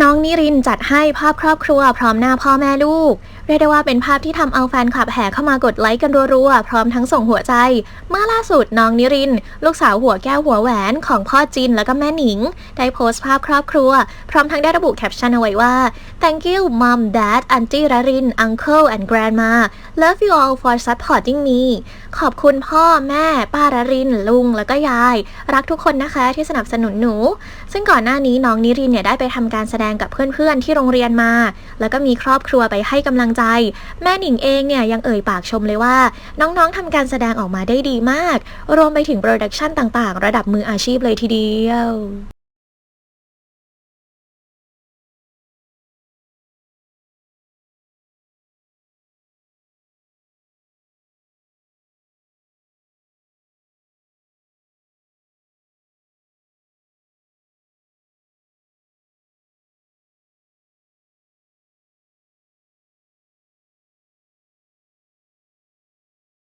น้องนิรินจัดให้ภาพครอบครัว พร้อมหน้าพ่อแม่ลูก เรียกได้ว่าเป็นภาพที่ทำเอาแฟนคลับแห่เข้ามากดไลค์กันรัวๆ พร้อมทั้งส่งหัวใจ เมื่อล่าสุดน้องนิริน ลูกสาวหัวแก้วหัวแหวนของพ่อจินแล้วก็แม่หนิง ได้โพสต์ภาพครอบครัว พร้อมทั้งได้ระบุแคปชั่นเอาไว้ว่า thank you mom dad auntie รริน uncle and grandma love you all for supporting me ขอบคุณพ่อแม่ ป้ารริน ลุงแล้วก็ยาย รักทุกคนนะคะที่สนับสนุนหนู ซึ่งก่อนหน้านี้น้องนิรินเนี่ยได้ไปทำการแสดงกับเพื่อนๆที่โรงเรียนมา แล้วก็มีครอบครัวไปให้กำลังใจ แม่หนิงเองเนี่ยยังเอ่ยปากชมเลยว่า น้องๆทำการแสดงออกมาได้ดีมาก รวมไปถึงโปรดักชันต่างๆ ระดับมืออาชีพเลยทีเดียว